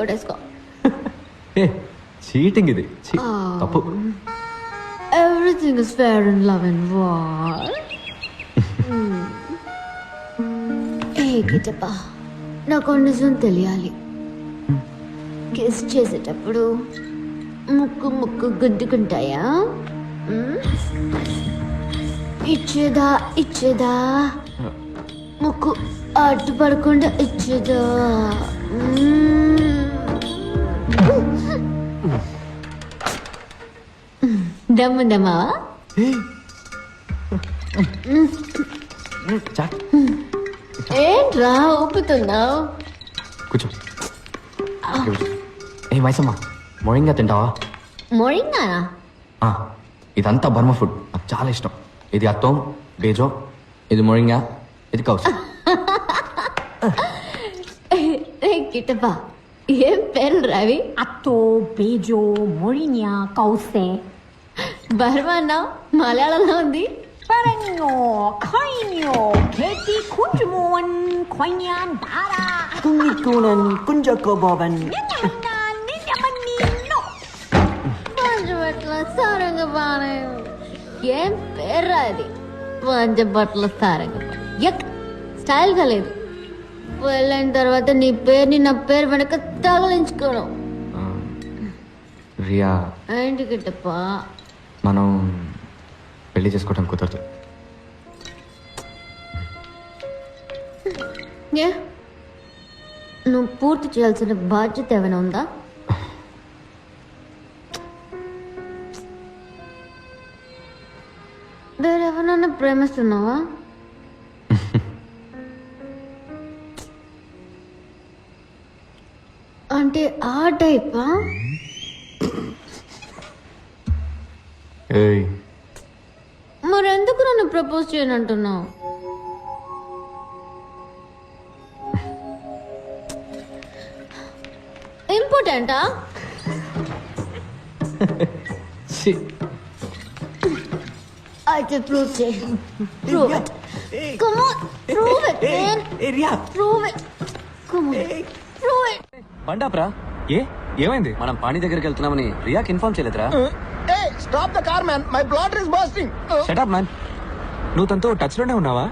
కొట్టేసుకో. Cheating ఇది. తప్పు. Everything is fair and love and war ఏ గిటప్ప నాకు నిజం తెలియాలి. కిస్ చేసేటప్పుడు ముక్కు ముక్కు గుద్దుకుంటాయా? ఇచ్చేదా ఇచ్చేదా? ముక్కు అడ్డు పడకుండా ఇచ్చేదా మ్మ్. దమ్ము దమ్మా చాట్ ఏంట్రా ఊపుతున్నావు? కూర్చో. ఏ మైసమ్మ మొయింగా తింటావా? మొరింగానా ఆ, ఇదంతా బర్మ ఫుడ్ నాకు చాలా ఇష్టం. ఇది అత్తం బేజో ఇది మొరింగా ఇది కౌస్. రే కిటపా ఏం పేర్లు రావి? అత్తో బేజో మొరినియా కౌసే. బర్మన్నా మలయాళంలో ఉంది. పరంగో ఖైన్యో కేటి కుంజుమోన్ ఖైన్యాన్ దారా కుంగికూనన్ పంచబట్ల సారంగ బానే ఏం పేరు అది పంచబట్ల సారంగ ఎక్ స్టైల్గా లేదు. పెళ్ళైన తర్వాత నీ పేరుని నా పేరు వెనక తగిలించుకోను. రియా. ఏంటి కిట్టప్పా? మనం పెళ్ళి చేసుకోవడం కుదరదు. ఏ? నువ్వు పూర్తి చేయాల్సిన బాధ్యత ఏమైనా ఉందా? వేరెవరన్నా ప్రేమిస్తున్నావా? అంటే ఆ టైపా? ఏయ్. మరెందుకు నన్ను ప్రపోజ్ చేయనంటున్నావు? ఇంపార్టెంటా? ఛీ, అయితే ప్రూవ్ చేయి. Prove it. Come on prove it man prove it come on prove it బండాప్రా ఏ? ఏమైంది? మనం పాణి దగ్గరికి వెళ్తున్నామని రియాకి ఇన్ఫార్మ్ చేయలేదురా. Car, man. My bladder is bursting. Uh, shut up man నువ్వు తనతో టచ్లోనే ఉన్నావా?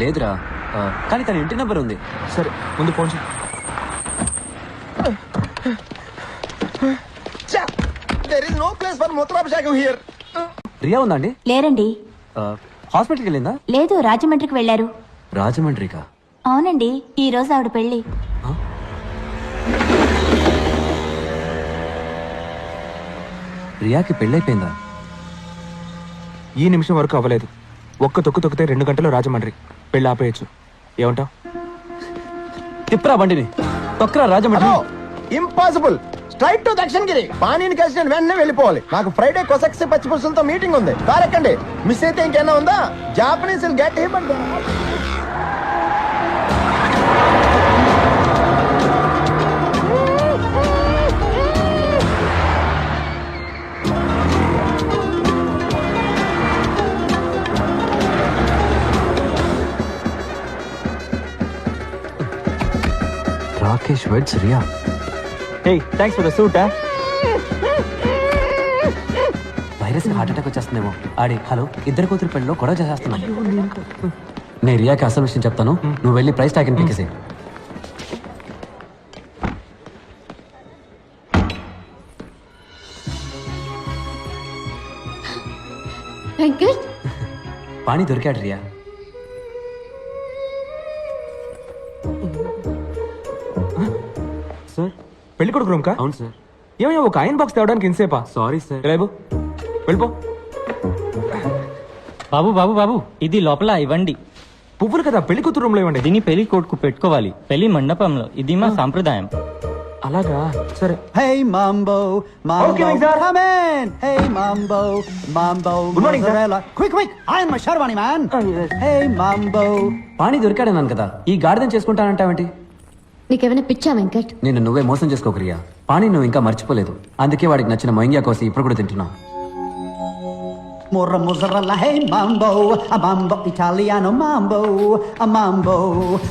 లేదురా. ఆ, కానీ తన ఇంటి నెంబర్ ఉంది. సరే ముందు ఫోన్ చేయి. No place for Mutrabhishekam here. Uh, Riya ఉందండి లేరండి. హాస్పిటల్కి వెళ్ళిందా? లేదు రాజమండ్రికి వెళ్ళారు. రాజమండ్రికా? అవునండి ఈ రోజు ఆవిడ పెళ్ళి ప్రియాకి పెళ్ళైపోయిందా? ఈ నిమిషం వరకు అవ్వలేదు. ఒక్క తొక్కు తొక్కితే రెండు గంటలు రాజమండ్రి. పెళ్ళి ఆపేయచ్చు. ఏమంటావ్? తిప్పరా బండిని. తొక్కరా Rajahmundry. Impossible. Straight to Dakshinagiri. పానీని కలిసి నేను వెంటనే వెళ్ళిపోవాలి. నాకు ఫ్రైడే కొసక్సి పచ్చి పులుసులతో మీటింగ్ ఉంది. కారెక్కండి. మిస్ అయితే ఇంకేనా ఉందా? Japanese get him Rakesh weds Riya hey thanks for the suit virus heart attack వచ్చేస్తుందేమో. ఆడి హలో ఇద్దరు కూతురు పెళ్ళిలో గొడవ చేసేస్తున్నా నేను రియాకి అసలు విషయం చెప్తాను. నువ్వు వెళ్ళి ప్రైస్ ట్యాగ్ పిక్కేసే వెంకట్? పాణి దొరికాడు రియా. సార్? పెళ్ళి కొడుకు రూమ్ కా? అవును సార్. ఏమయ్యా ఒక ఐరన్ బాక్స్ తేవడానికి ఇంతసేపా? Sorry sir. రేపు? వెళ్ళిపో. బాబు బాబు బాబు ఇది లోపల ఇవ్వండి. పువ్వులు కదా పెళ్ళి కూతురు రూమ్లో ఇవ్వండి. దీన్ని పెళ్ళి కొడుకు పెట్టుకోవాలి. పెళ్ళి మండపంలో. ఇది మా సాంప్రదాయం. అలాగా? సరే. Hey Mambo, Mambo, Okay, sir. come in. Hey Mambo, Mambo, Good morning, sir. mozzarella. Quick, quick, I am a Sharwani man. Hey Mambo, పాణి దొరికాడన్నాను కదా. ఈ గాడిదని చేసుకుంటానంటావేంటి? నీకేమైనా పిచ్చా వెంకట్ నేను నువ్వే మోసం చేసుకోకు రియా పాణి నువ్వు ఇంకా మర్చిపోలేదు అందుకే వాడికి నచ్చిన మొయింగా కోసి ఇప్పుడు కూడా తింటున్నావు morra mozzarella. Hey Mambo, a Mambo Italiano Mambo, a Mambo,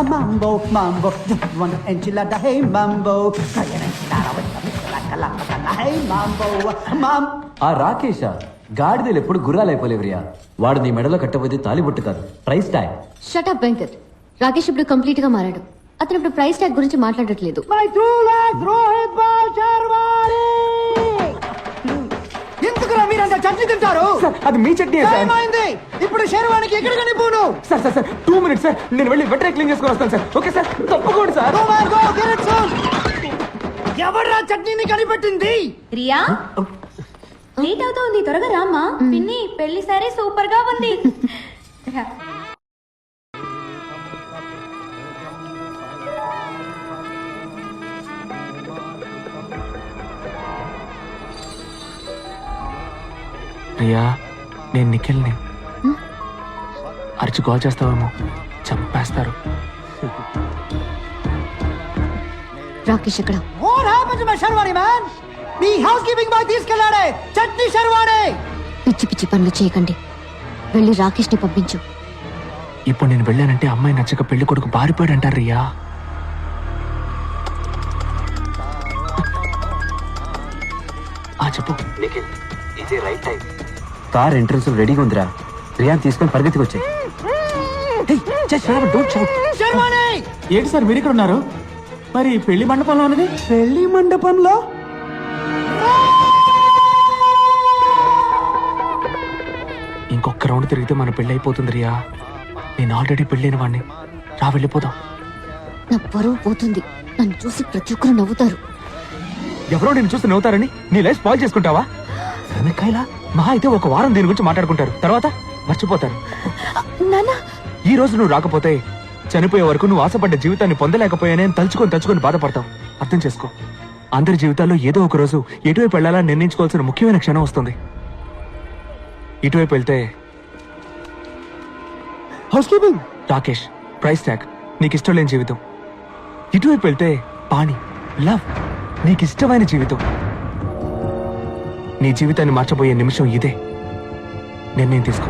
a Mambo, Mambo. Just an enchilada. Hey Mambo, try an enchilada. hey mambo, mam. ఆ రాకేష గాడిదలు ఎప్పుడు గుర్రాలు అయిపోలేవు వాడు నీ మెడలో కట్టబోతే తాలిబొట్టు కాదు price tag shut up Venkat Rakesh ఇప్పుడు కంప్లీట్గా మారాడు అతను ఇప్పుడు ప్రైస్ ట్యాగ్ గురించి మాట్లాడట్లేదు. ఎందుకురా మీరంతా చట్నీ తింటారు? సార్ అది మీ చట్నీ సార్. ఏమైంది ఇప్పుడు శర్వానికి ఎక్కడ కనిపోను sir sir sir two minutes sir. నేను వెళ్ళి వెంటనే క్లీన్ చేసుకొని వస్తాను సార్. Okay sir. తప్పకుండా సార్. ఎవడ్రా చట్నీని కనిపెట్టింది? రియా? లేట్ అవుతోంది త్వరగా రామ్మా. పిన్ని పెళ్ళి సరే సూపర్గా ఉంది. ప్రియా నేను నిఖిల్ని. అరిచి కాల్ చేస్తావేమో చంపేస్తారు. Rakesh to my housekeeping boy తీసుకెళ్ళాడే Chutney Sharvani! పిచ్చి పిచ్చి పనులు చేయకండి. వెళ్ళి రాకేష్ని పంపించు. ఇప్పుడు నేను వెళ్ళానంటే అమ్మాయి నచ్చక పెళ్ళి కొడుకు బారిపోయాడు అంటారు రియా. ఆ చెప్పు. ఇదే రైట్ టైం కార్ ఎంట్రన్స్ రెడీగా ఉందిరా. రియాన్ తీసుకొని పరిగెత్తికి వచ్చాయి ఏంటి సార్ మీరు ఇక్కడ ఉన్నారు? మరి పెళ్ళి మండపంలో ఉన్నది? పెళ్ళి మండపంలో? ఇంకొక రౌండ్ తిరిగితే మన పెళ్ళి అయిపోతుంది రియా. నేను ఆల్రెడీ పెళ్ళైన వాడిని రా వెళ్ళిపోదాం. నా పరువు పోతుంది. నన్ను చూసి ప్రతి ఒక్కరు నవ్వుతారు. ఎవరో నేను చూసి నవ్వుతారని నీ లైఫ్ స్పాయిల్ చేసుకుంటావా? వెనకాయలా మహా అయితే ఒక వారం దీని గురించి మాట్లాడుకుంటారు. తర్వాత మర్చిపోతారు. నాన్న. ఈ రోజు నువ్వు రాకపోతే చనిపోయే వరకు నువ్వు ఆశపడ్డ జీవితాన్ని పొందలేకపోయానే తలుచుకొని తలుచుకొని బాధపడతావు. అర్థం చేసుకో. అందరి జీవితాల్లో ఏదో ఒక రోజు ఎటువైపు వెళ్ళాలని నిర్ణయించుకోవాల్సిన ముఖ్యమైన క్షణం వస్తుంది. ఇటువైపు వెళ్తే housekeeping Rakesh price tag నీకు ఇష్టం లేని జీవితం. ఇటువైపు వెళ్తే పాణి. లవ్ నీకు ఇష్టమైన జీవితం. నీ జీవితాన్ని మార్చబోయే నిమిషం ఇదే. నిర్ణయం తీసుకో.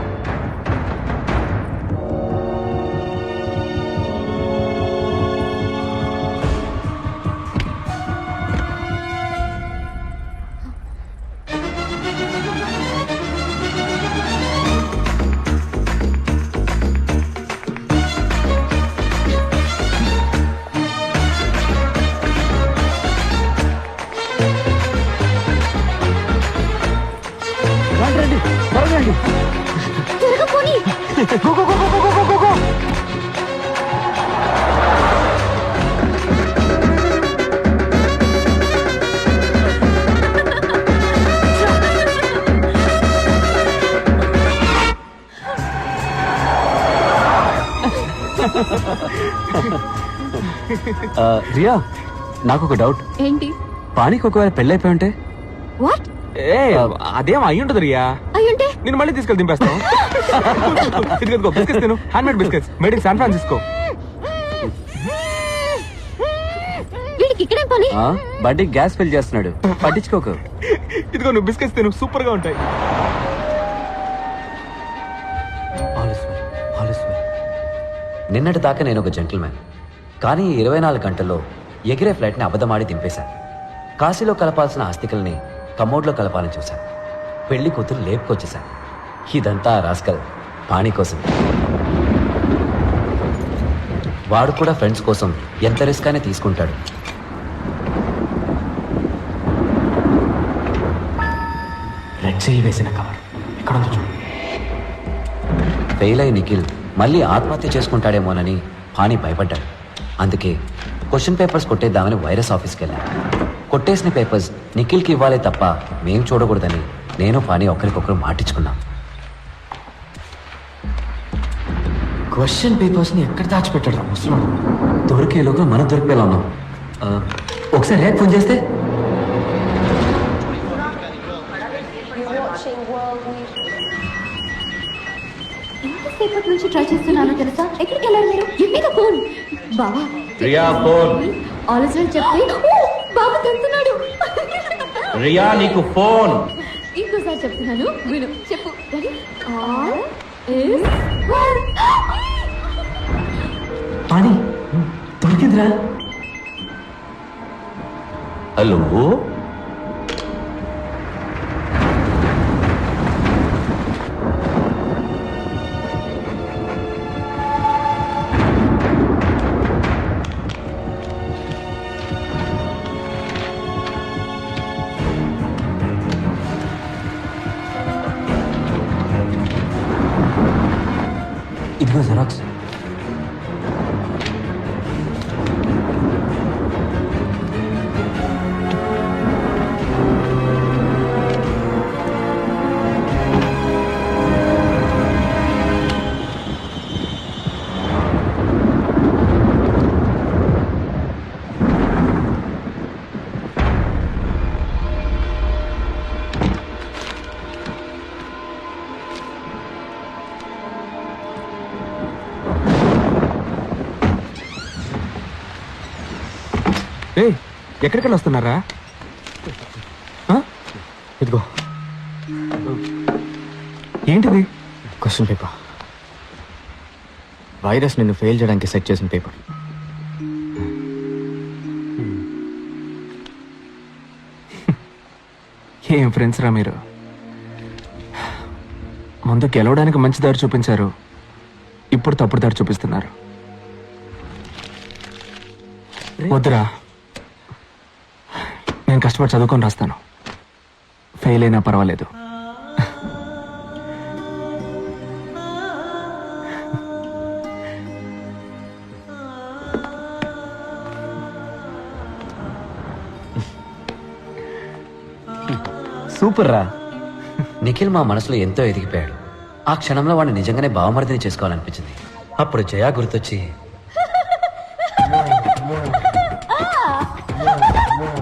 ఆ, రియా నాకు ఒక డౌట్ ఏంటి? పానీకి ఒకవేళ పెళ్ళైపోయి ఉంటే? వాట్ ఏ అదేం అయి ఉంటుంది రియా అయ్యుంటే నేను మళ్ళీ తీసుకెళ్ళి దింపేస్తాను ఇదిగో బిస్కెట్స్ తిను. Handmade biscuits made in San Francisco వీడికి ఇక్కడేం పని? ఆ, బండికి గ్యాస్ ఫిల్ చేస్తున్నాడు. పట్టించుకోకు. ఇదిగో నువ్వు బిస్కెట్స్ తిను. సూపర్గా ఉంటాయి. నిన్నటి దాకా నేను ఒక జెంటిల్మ్యాన్ కానీ ఈ ఇరవై నాలుగు గంటల్లో ఎగిరే ఫ్లైట్ని అబద్ధమాడి దింపేశాను కాశీలో కలపాల్సిన ఆస్తికల్ని కమోడ్లో కలపాలని చూశాను పెళ్ళి కూతురు లేపుకొచ్చేశాను ఇదంతా రాస్కల్ పాణి కోసం. వాడు కూడా ఫ్రెండ్స్ కోసం ఎంత రిస్క్ అయినా తీసుకుంటాడు. రెడ్ చేయి వేసిన కవర్. ఎక్కడ ఉందో చూడు. ఫెయిల్ అయి నిఖిల్ మళ్ళీ ఆత్మహత్య చేసుకుంటాడేమోనని పాణి భయపడ్డాడు. అందుకే క్వశ్చన్ పేపర్స్ కొట్టేద్దామని వైరస్ ఆఫీస్కి వెళ్ళాను కొట్టేసిన పేపర్స్ నిఖిల్కి ఇవ్వాలే తప్ప మేం చూడకూడదని నేను పాణి ఒకరికొకరు మాటించుకున్నాం క్వశ్చన్ పేపర్స్ని ఎక్కడ దాచిపెట్టాడు? ముసలం దొరికేలోగా మనం దొరికేలా ఉన్నాం. ఒకసారి ఫోన్ చేస్తే ఎంతసేపటి నుంచి ట్రై చేస్తున్నానో తెలుసా? ఎక్కడికి వెళ్ళారు మీరు? ఫోన్. బావా. రియా ఫోన్. ఆలోచన చెప్పి బాబు తంతున్నాడు రియా నీకు ఫోన్. ఇంకోసారి చెప్తున్నాను విను. చెప్పు. Ready all is one Paani దొరికిందిరా. హలో? ఎక్కడికెళ్ళి వస్తున్నారా? ఇదిగో. ఏంటిది? క్వశ్చన్ పేపర్ వైరస్ నిన్ను ఫెయిల్ చేయడానికి సెట్ చేసిన పేపర్ ఏం ఫ్రెండ్స్ రా మీరు? ముందు గెలవడానికి మంచి దారి చూపించారు. ఇప్పుడు తప్పుడు దారి చూపిస్తున్నారు. వద్దురా. నేను కష్టపడి చదువుకొని రాస్తాను. ఫెయిల్ అయినా పర్వాలేదు. సూపర్ రా. నిఖిల్ మా మనసులో ఎంతో ఎదిగిపోయాడు. ఆ క్షణంలో వాడిని నిజంగానే బావమరిదిని చేసుకోవాలనిపించింది. అప్పుడు జయా గుర్తొచ్చి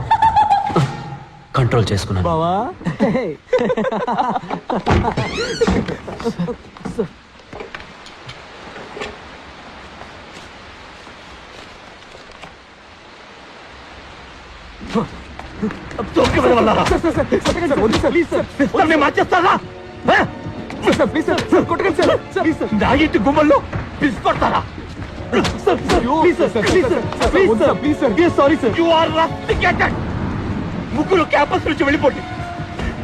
కంట్రోల్ చేసుకున్నాను బావా నాగింటి గుమ్మల్లో పిసి కొడతారా sorry sir you are rusticated ముగ్గురు క్యాంపస్ నుంచి వెళ్ళిపోండి.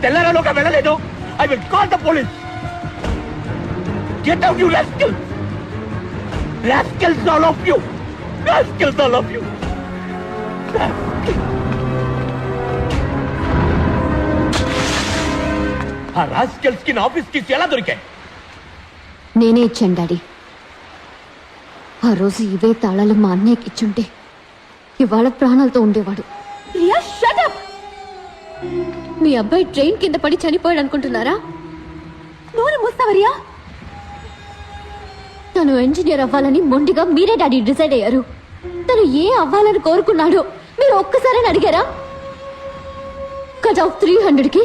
తెల్లారలోగా వెళ్ళలేదు. I will call the police. Get out you rascal rascals all of you rascals all of you ఆ రాస్కిల్స్కి నా ఆఫీస్కి ఎలా దొరికాయి? నేనే ఇచ్చాను డాడీ. ఆ రోజు ఇవే తాళాలు మా అన్నయ్యకి ఇచ్చుంటే ఇవాళ ప్రాణాలతో ఉండేవాడు. మీ అబ్బాయి ట్రైన్ కింద పడి చనిపోయాడు అనుకుంటున్నారా నోరు మూస్తావరియా తను ఇంజనీర్ అవ్వాలని మొండిగా మీరే డాడీ డిసైడ్ అయ్యారు. తను ఏ అవ్వాలని కోరుకున్నాడో మీరు ఒక్కసారి అడిగారా? కట్ ఆఫ్ త్రీ హండ్రెడ్కి